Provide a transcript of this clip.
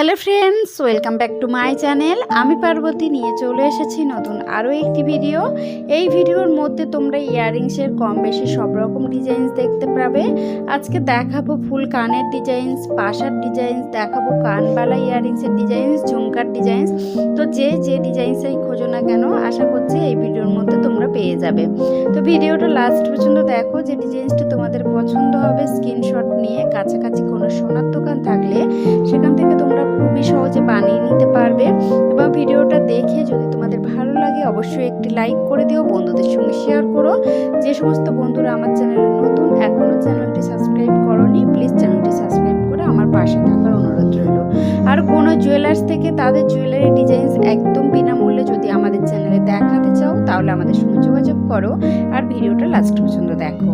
Hello friends, welcome back to my channel. আমি পার্বতী, নিয়ে চলে এসেছি নতুন আরও একটি ভিডিও। এই ভিডিওর মধ্যে তোমরা ইয়াররিংসের কম বেশি সব রকম ডিজাইনস দেখতে পাবে। আজকে দেখাবো ফুল কানের ডিজাইনস, পাশার ডিজাইনস, দেখাবো কানবালা ইয়াররিংসের ডিজাইনস, ঝুমকার ডিজাইনস। তো যে যে ডিজাইনসই খোঁজো না কেন, আশা করছি এই ভিডিওর মধ্যে তোমরা পেয়ে যাবে। তো ভিডিওটা লাস্ট পর্যন্ত দেখো, যে ডিজাইনসটা তোমাদের পছন্দ হবে স্ক্রিনশট নিয়ে। কাছাকাছি কোনো সোনার দোকান থাকলে অবশ্যই একটি লাইক করে দিও, বন্ধুদের সঙ্গে শেয়ার করো। যে সমস্ত বন্ধুরা আমার চ্যানেলে নতুন এখনও চ্যানেলটি সাবস্ক্রাইব করনি প্লিজ চ্যানেলটি সাবস্ক্রাইব করে আমার পাশে থাকার অনুরোধ রইল। আর কোনো জুয়েলার্স থেকে তাদের জুয়েলারি ডিজাইনস একদম বিনামূল্যে যদি আমাদের চ্যানেলে দেখাতে চাও, তাহলে আমাদের সঙ্গে যোগাযোগ করো। আর ভিডিওটা লাস্ট পর্যন্ত দেখো।